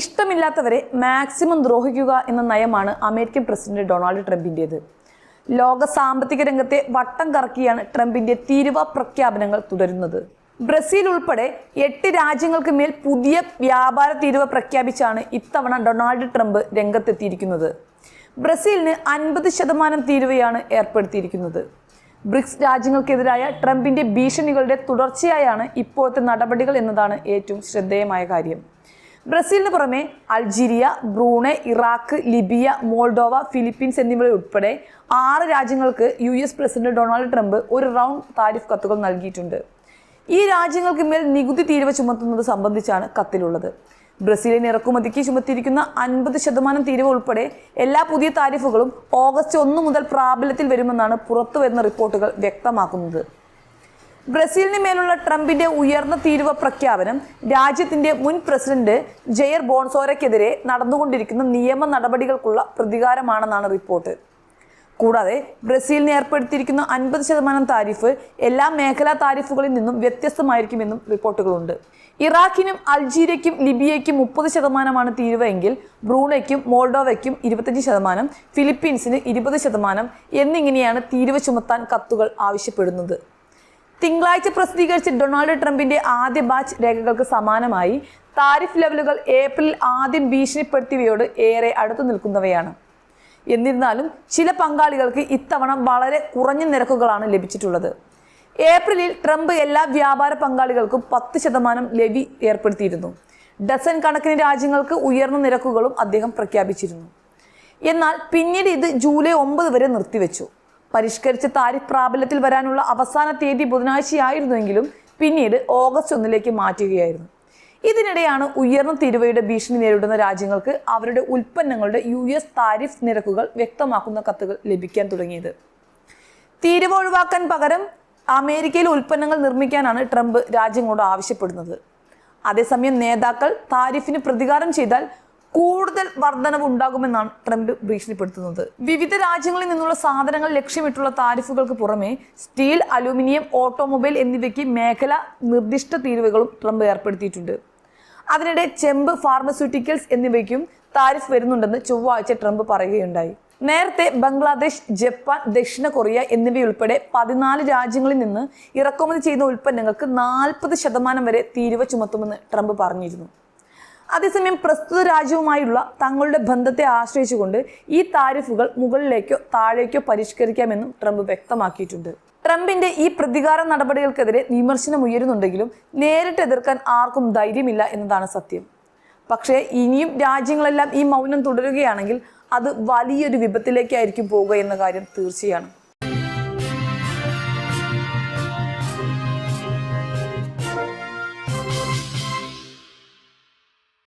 ഇഷ്ടമില്ലാത്തവരെ maximum ദ്രോഹിക്കുക എന്ന നയമാണ് American president Donald ട്രംപിന്റേത് ലോക സാമ്പത്തിക രംഗത്തെ വട്ടം കറക്കിയാണ് ട്രംപിന്റെ തീരുവ പ്രഖ്യാപനങ്ങൾ തുടരുന്നത്. ബ്രസീൽ ഉൾപ്പെടെ എട്ട് രാജ്യങ്ങൾക്ക് മേൽ പുതിയ വ്യാപാര തീരുവ പ്രഖ്യാപിച്ചാണ് ഇത്തവണ ഡൊണാൾഡ് ട്രംപ് രംഗത്തെത്തിയിരിക്കുന്നത്. ബ്രസീലിന് അൻപത് ശതമാനം തീരുവയാണ് ഏർപ്പെടുത്തിയിരിക്കുന്നത്. ബ്രിക്സ് രാജ്യങ്ങൾക്കെതിരായ ട്രംപിന്റെ ഭീഷണികളുടെ തുടർച്ചയായാണ് ഇപ്പോഴത്തെ നടപടികൾ എന്നതാണ് ഏറ്റവും ശ്രദ്ധേയമായ കാര്യം. ബ്രസീലിന് പുറമെ Algeria Brunei Iraq Libya Moldova Philippines എന്നിവ ഉൾപ്പെടെ ആറ് രാജ്യങ്ങൾക്ക് U S president Donald Trump ഒരു റൗണ്ട് താരിഫ് കത്തുകൾ നൽകിയിട്ടുണ്ട്. ഈ രാജ്യങ്ങൾക്ക് മേൽ നികുതി തീരുവ ചുമത്തുന്നത് സംബന്ധിച്ചാണ് കത്തിലുള്ളത്. ബ്രസീലിന് ഇറക്കുമതിക്ക് ചുമത്തിയിരിക്കുന്ന അൻപത് ശതമാനം തീരുവ ഉൾപ്പെടെ എല്ലാ പുതിയ താരിഫുകളും ഓഗസ്റ്റ് ഒന്ന് മുതൽ പ്രാബല്യത്തിൽ വരുമെന്നാണ് പുറത്തുവരുന്ന റിപ്പോർട്ടുകൾ വ്യക്തമാക്കുന്നത്. ബ്രസീലിന് മേലുള്ള ട്രംപിന്റെ ഉയർന്ന തീരുവ പ്രഖ്യാപനം രാജ്യത്തിന്റെ മുൻ പ്രസിഡന്റ് ജയർ ബോൺസോരയ്ക്കെതിരെ നടന്നുകൊണ്ടിരിക്കുന്ന നിയമ നടപടികൾക്കുള്ള പ്രതികാരമാണെന്നാണ് റിപ്പോർട്ട്. കൂടാതെ ബ്രസീലിന് ഏർപ്പെടുത്തിയിരിക്കുന്ന അൻപത് ശതമാനം താരിഫ് എല്ലാ മേഖലാ താരിഫുകളിൽ നിന്നും വ്യത്യസ്തമായിരിക്കുമെന്നും റിപ്പോർട്ടുകളുണ്ട്. ഇറാഖിനും അൾജീരിയയ്ക്കും ലിബിയയ്ക്കും മുപ്പത് ശതമാനമാണ് തീരുവെങ്കിൽ ബ്രൂണയ്ക്കും മോൾഡോവയ്ക്കും ഇരുപത്തഞ്ച് ശതമാനം ഫിലിപ്പീൻസിന് ഇരുപത് ശതമാനം എന്നിങ്ങനെയാണ് തീരുവ ചുമത്താൻ കത്തുകൾ ആവശ്യപ്പെടുന്നത്. തിങ്കളാഴ്ച പ്രസിദ്ധീകരിച്ച ഡൊണാൾഡ് ട്രംപിന്റെ ആദ്യ ബാച്ച് രേഖകൾക്ക് സമാനമായി താരിഫ് ലെവലുകൾ ഏപ്രിൽ ആദ്യം ഭീഷണിപ്പെടുത്തിയവയോട് ഏറെ അടുത്തു നിൽക്കുന്നവയാണ്. എന്നിരുന്നാലും ചില പങ്കാളികൾക്ക് ഇത്തവണ വളരെ കുറഞ്ഞ നിരക്കുകളാണ് ലഭിച്ചിട്ടുള്ളത്. ഏപ്രിലിൽ ട്രംപ് എല്ലാ വ്യാപാര പങ്കാളികൾക്കും പത്ത് ശതമാനം ലെവി ഏർപ്പെടുത്തിയിരുന്നു. ഡസൻ കണക്കിന് രാജ്യങ്ങൾക്ക് ഉയർന്ന നിരക്കുകളും അദ്ദേഹം പ്രഖ്യാപിച്ചിരുന്നു. എന്നാൽ പിന്നീട് ഇത് ജൂലൈ ഒമ്പത് വരെ നിർത്തിവെച്ചു. പരിഷ്കരിച്ച താരിഫ് പ്രാബല്യത്തിൽ വരാനുള്ള അവസാന തീയതി ബുധനാഴ്ചയായിരുന്നുവെങ്കിലും പിന്നീട് ഓഗസ്റ്റ് ഒന്നിലേക്ക് മാറ്റുകയായിരുന്നു. ഇതിനിടെയാണ് ഉയർന്ന തിരുവയുടെ ഭീഷണി നേരിടുന്ന രാജ്യങ്ങൾക്ക് അവരുടെ ഉൽപ്പന്നങ്ങളുടെ യു എസ് താരിഫ് നിരക്കുകൾ വ്യക്തമാക്കുന്ന കത്തുകൾ ലഭിക്കാൻ തുടങ്ങിയത്. തീരുവ ഒഴിവാക്കാൻ പകരം അമേരിക്കയിൽ ഉൽപ്പന്നങ്ങൾ നിർമ്മിക്കാനാണ് ട്രംപ് രാജ്യങ്ങളോട് ആവശ്യപ്പെടുന്നത്. അതേസമയം നേതാക്കൾ താരിഫിന് പ്രതികാരം ചെയ്താൽ കൂടുതൽ വർധനവ് ഉണ്ടാകുമെന്നാണ് ട്രംപ് ഭീഷണിപ്പെടുത്തുന്നത്. വിവിധ രാജ്യങ്ങളിൽ നിന്നുള്ള സാധനങ്ങൾ ലക്ഷ്യമിട്ടുള്ള താരിഫുകൾക്ക് പുറമെ സ്റ്റീൽ അലൂമിനിയം ഓട്ടോമൊബൈൽ എന്നിവയ്ക്ക് മേഖല നിർദ്ദിഷ്ട തീരുവകളും ട്രംപ് ഏർപ്പെടുത്തിയിട്ടുണ്ട്. അതിനിടെ ചെമ്പ് ഫാർമസ്യൂട്ടിക്കൽസ് എന്നിവയ്ക്കും താരിഫ് വരുന്നുണ്ടെന്ന് ചൊവ്വാഴ്ച ട്രംപ് പറയുകയുണ്ടായി. നേരത്തെ ബംഗ്ലാദേശ് ജപ്പാൻ ദക്ഷിണ കൊറിയ എന്നിവയുൾപ്പെടെ പതിനാല് രാജ്യങ്ങളിൽ നിന്ന് ഇറക്കുമതി ചെയ്യുന്ന ഉൽപ്പന്നങ്ങൾക്ക് നാൽപ്പത് ശതമാനം വരെ തീരുവ ചുമത്തുമെന്ന് ട്രംപ് പറഞ്ഞിരുന്നു. അതേസമയം പ്രസ്തുത രാജ്യവുമായുള്ള തങ്ങളുടെ ബന്ധത്തെ ആശ്രയിച്ചുകൊണ്ട് ഈ താരിഫുകൾ മുകളിലേക്കോ താഴേക്കോ പരിഷ്കരിക്കാമെന്നും ട്രംപ് വ്യക്തമാക്കിയിട്ടുണ്ട്. ട്രംപിന്റെ ഈ പ്രതികാര നടപടികൾക്കെതിരെ വിമർശനം ഉയരുന്നുണ്ടെങ്കിലും നേരിട്ട് എതിർക്കാൻ ആർക്കും ധൈര്യമില്ല എന്നതാണ് സത്യം. പക്ഷേ ഇനിയും രാജ്യങ്ങളെല്ലാം ഈ മൗനം തുടരുകയാണെങ്കിൽ അത് വലിയൊരു വിപത്തിലേക്കായിരിക്കും പോവുക എന്ന കാര്യം തീർച്ചയാണ്.